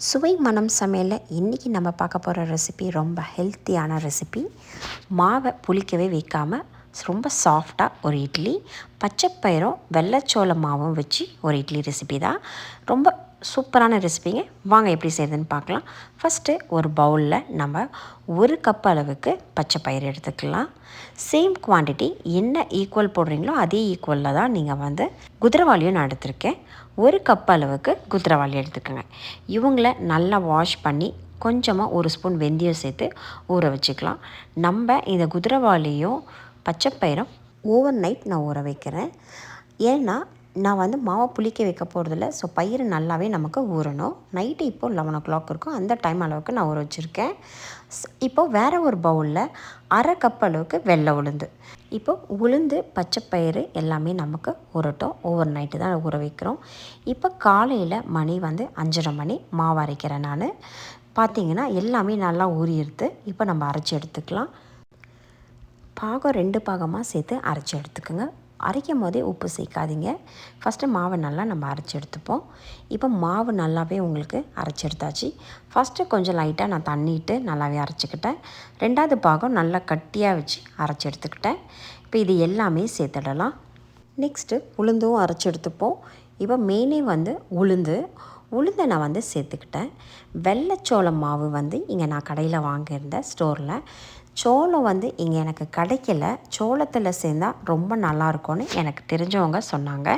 சுவை மனம் சமையலில் இன்றைக்கி நம்ம பார்க்க போகிற ரெசிபி ரொம்ப ஹெல்த்தியான ரெசிபி மாவை புளிக்கவே வைக்காமல் ரொம்ப சாஃப்டாக ஒரு இட்லி பச்சைப்பயிரும் வெள்ளைச்சோள மாவும் வச்சு ஒரு இட்லி ரெசிபி தான். ரொம்ப சூப்பரான ரெசிபிங்க வாங்க எப்படி செய்யுதுன்னு பார்க்கலாம். ஃபஸ்ட்டு ஒரு பவுலில் நம்ம ஒரு கப் அளவுக்கு பச்சை பயிர் எடுத்துக்கலாம். சேம் குவான்டிட்டி என்ன ஈக்குவல் போடுறீங்களோ அதே ஈக்குவலில் தான் நீங்கள் வந்து குதிரவாளியும் நான் எடுத்திருக்கேன். ஒரு கப் அளவுக்கு குதிரவாளி எடுத்துக்கோங்க. இவங்கள நல்லா வாஷ் பண்ணி கொஞ்சமாக ஒரு ஸ்பூன் வெந்தயம் சேர்த்து ஊற வச்சுக்கலாம். நம்ம இந்த குதிரவாளியும் பச்சைப்பயிரும் ஓவர் நைட் நான் ஊற வைக்கிறேன். ஏன்னா நான் வந்து மாவை புளிக்க வைக்க போகிறதில்ல ஸோ பயிர் நல்லாவே நமக்கு ஊறணும். நைட்டு இப்போது லெவன் ஓ கிளாக் இருக்கும். அந்த டைம் அளவுக்கு நான் ஊற வச்சுருக்கேன். இப்போது வேறு ஒரு பவுலில் அரை கப் அளவுக்கு வெள்ளை உளுந்து. இப்போது உளுந்து பச்சைப்பயிறு எல்லாமே நமக்கு ஊறட்டும். ஓவர் நைட்டு தான் ஊற வைக்கிறோம். இப்போ காலையில் மணி வந்து அஞ்சரை மணி மாவு அரைக்கிறேன் நான். பார்த்தீங்கன்னா எல்லாமே நல்லா ஊறிடுது இப்போ நம்ம அரைச்சி எடுத்துக்கலாம். பாகம் ரெண்டு பாகமாக சேர்த்து அரைச்சி எடுத்துக்கோங்க. அரைக்கும் போதே உப்பு சேர்க்காதீங்க. ஃபஸ்ட்டு மாவை நல்லா நம்ம அரைச்சி எடுத்துப்போம். இப்போ மாவு நல்லாவே உங்களுக்கு அரைச்சி எடுத்தாச்சு. ஃபஸ்ட்டு கொஞ்சம் லைட்டாக நான் தண்ணிட்டு நல்லாவே அரைச்சிக்கிட்டேன். ரெண்டாவது பாகம் நல்லா கட்டியாக வச்சு அரைச்சி எடுத்துக்கிட்டேன். இப்போ இது எல்லாமே சேர்த்துடலாம். நெக்ஸ்ட்டு உளுந்தும் அரைச்சி எடுத்துப்போம். இப்போ மெயினே வந்து உளுந்து. உளுந்தை நான் வந்து சேர்த்துக்கிட்டேன். வெள்ளைச்சோளம் மாவு வந்து இங்கே நான் கடையில் வாங்கியிருந்தேன் ஸ்டோரில் சோளம் வந்து இங்கே எனக்கு கிடைக்கல. சோளத்தில் சேர்ந்தால் ரொம்ப நல்லாயிருக்கும்னு எனக்கு தெரிஞ்சவங்க சொன்னாங்க.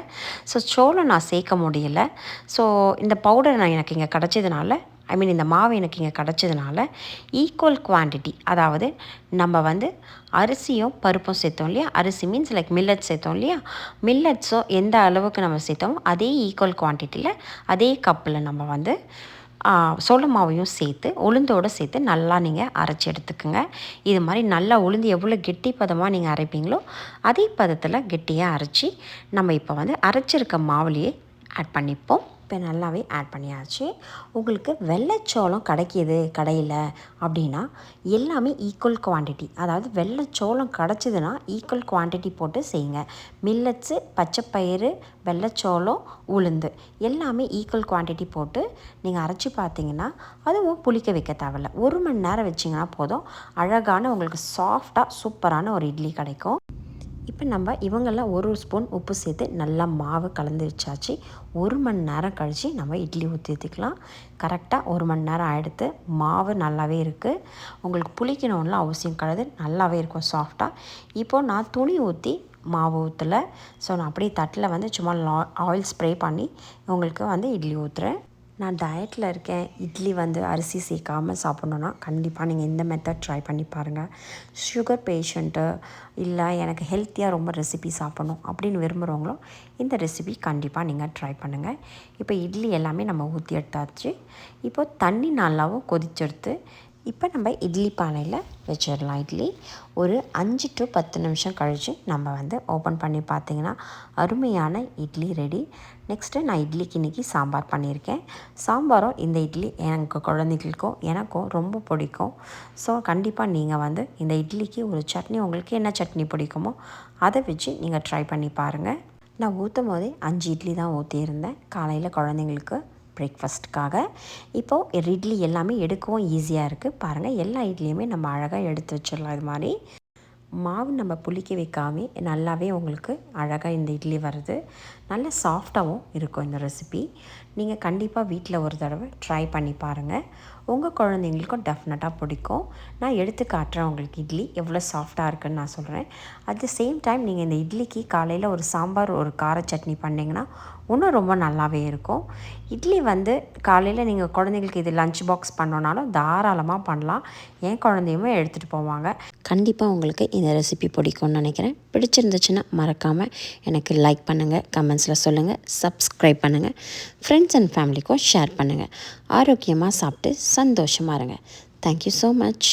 ஸோ சோளம் நான் சேர்க்க முடியல. ஸோ இந்த பவுடர் நான் எனக்கு இங்கே கிடச்சதுனால ஐ மீன் இந்த மாவு எனக்கு இங்கே கிடச்சதுனால ஈக்குவல் குவான்டிட்டி அதாவது நம்ம வந்து அரிசியும் பருப்பும் சேர்த்தோம் இல்லையா? அரிசி மீன்ஸ் லைக் மில்லட்ஸ் சேர்த்தோம் இல்லையா? மில்லட்ஸோ எந்த அளவுக்கு நம்ம சேர்த்தோமோ அதே ஈக்குவல் குவான்டிட்டியில் அதே கப்பில் நம்ம வந்து சோள மாவையும் சேர்த்து உளுந்தோடு சேர்த்து நல்லா நீங்கள் அரைச்சி எடுத்துக்கோங்க. இது மாதிரி நல்லா உளுந்து எவ்வளோ கெட்டி பதமாக நீங்கள் அரைப்பீங்களோ அதே பதத்தில் கெட்டியாக அரைச்சி நம்ம இப்போ வந்து அரைச்சிருக்க மாவுலேயே ஆட் பண்ணிப்போம். இப்போ நல்லாவே ஆட் பண்ணியாச்சு. உங்களுக்கு வெள்ளைச்சோளம் கிடைக்கிது கடையில் அப்படின்னா எல்லாமே ஈக்குவல் குவான்டிட்டி அதாவது வெள்ளைச்சோளம் கிடச்சிதுன்னா ஈக்குவல் குவான்டிட்டி போட்டு செய்யுங்க. மில்லட்ஸு பச்சைப்பயிறு வெள்ளைச்சோளம் உளுந்து எல்லாமே ஈக்குவல் குவான்டிட்டி போட்டு நீங்கள் அரைச்சி பார்த்தீங்கன்னா அதுவும் புளிக்க வைக்க தேவையில்ல. ஒரு மணி நேரம் வச்சிங்கன்னா போதும். அழகான உங்களுக்கு சாஃப்டாக சூப்பரான ஒரு இட்லி கிடைக்கும். இப்போ நம்ம இவங்கெல்லாம் ஒரு ஸ்பூன் உப்பு சேர்த்து நல்லா மாவு கலந்து வச்சாச்சு. ஒரு மணி நேரம் கழித்து நம்ம இட்லி ஊற்றி ஊற்றிக்கலாம் கரெக்டாக ஒரு மணி நேரம் ஆகிடுத்து மாவு நல்லாவே இருக்குது உங்களுக்கு புளிக்கணும்லாம் அவசியம் கிடையாது. நல்லாவே இருக்கும் சாஃப்டாக இப்போது நான் துணி ஊற்றி மாவு ஊற்றலை ஸோ நான் அப்படியே தட்டில் வந்து சும்மா ஆயில் ஸ்ப்ரே பண்ணி உங்களுக்கு வந்து இட்லி ஊற்றுறேன் நான் டயட்டில் இருக்கேன். இட்லி வந்து அரிசி சேர்க்காமல் சாப்பிட்ணுன்னா கண்டிப்பாக நீங்கள் இந்த மெத்தட் ட்ரை பண்ணி பாருங்கள் சுகர் பேஷண்ட்டு இல்லை எனக்கு ஹெல்த்தியாக ரொம்ப ரெசிபி சாப்பிட்ணும் அப்படின்னு விரும்புகிறவங்களும் இந்த ரெசிபி கண்டிப்பாக நீங்கள் ட்ரை பண்ணுங்கள் இப்போ இட்லி எல்லாமே நம்ம ஊற்றி எடுத்தாச்சு. இப்போ தண்ணி நல்லாவும் கொதிச்செடுத்து இப்போ நம்ம இட்லி பானையில் வச்சிடலாம். இட்லி ஒரு அஞ்சு டு பத்து நிமிஷம் கழித்து நம்ம வந்து ஓப்பன் பண்ணி பார்த்திங்கன்னா அருமையான இட்லி ரெடி நெக்ஸ்ட்டு நான் இட்லிக்கு இன்றைக்கி சாம்பார் பண்ணியிருக்கேன். சாம்பாரும் இந்த இட்லி எனக்கு குழந்தைகளுக்கும் எனக்கும் ரொம்ப பிடிக்கும். ஸோ கண்டிப்பாக நீங்கள் வந்து இந்த இட்லிக்கு ஒரு சட்னி உங்களுக்கு என்ன சட்னி பிடிக்குமோ அதை வச்சு நீங்கள் ட்ரை பண்ணி பாருங்கள் நான் ஊற்றும் போதே அஞ்சு இட்லி தான் ஊற்றியிருந்தேன் காலையில் குழந்தைங்களுக்கு பிரேக்ஃபாஸ்ட்டுக்காக இப்போது இட்லி எல்லாமே எடுக்கவும் ஈஸியாக இருக்குது பாருங்கள் எல்லா இட்லியுமே நம்ம அழகாக எடுத்து வச்சிடலாம். இது மாதிரி மாவு நம்ம புளிக்க வைக்காமே நல்லாவே உங்களுக்கு அழகாக இந்த இட்லி வருது. நல்ல சாஃப்டாகவும் இருக்கும் இந்த ரெசிபி நீங்கள் கண்டிப்பாக வீட்டில் ஒரு தடவை ட்ரை பண்ணி பாருங்கள் உங்கள் குழந்தைங்களுக்கும் டெஃபினட்டாக பிடிக்கும். நான் எடுத்து காட்டுறேன் உங்களுக்கு இட்லி எவ்வளோ சாஃப்டாக இருக்குன்னு நான் சொல்கிறேன் அட் த சேம் டைம் நீங்கள் இந்த இட்லிக்கு காலையில் ஒரு சாம்பார் ஒரு கார சட்னி பண்ணிங்கன்னா இன்னும் ரொம்ப நல்லாவே இருக்கும். இட்லி வந்து காலையில் நீங்கள் குழந்தைங்களுக்கு இது லஞ்ச் பாக்ஸ் பண்ணோன்னாலும் தாராளமாக பண்ணலாம். என் குழந்தையுமே எடுத்துகிட்டு போவாங்க. கண்டிப்பாக உங்களுக்கு இந்த ரெசிபி பிடிக்கும்னு நினைக்கிறேன். பிடிச்சிருந்துச்சுன்னா மறக்காமல் எனக்கு லைக் பண்ணுங்கள் கமெண்ட்ஸில் சொல்லுங்கள் சப்ஸ்கிரைப் பண்ணுங்கள் ஃப்ரெண்ட்ஸ் அண்ட் ஃபேமிலிக்கும் ஷேர் பண்ணுங்கள் ஆரோக்கியமாக சாப்பிட்டு சந்தோஷமாக இருங்க. Thank you so much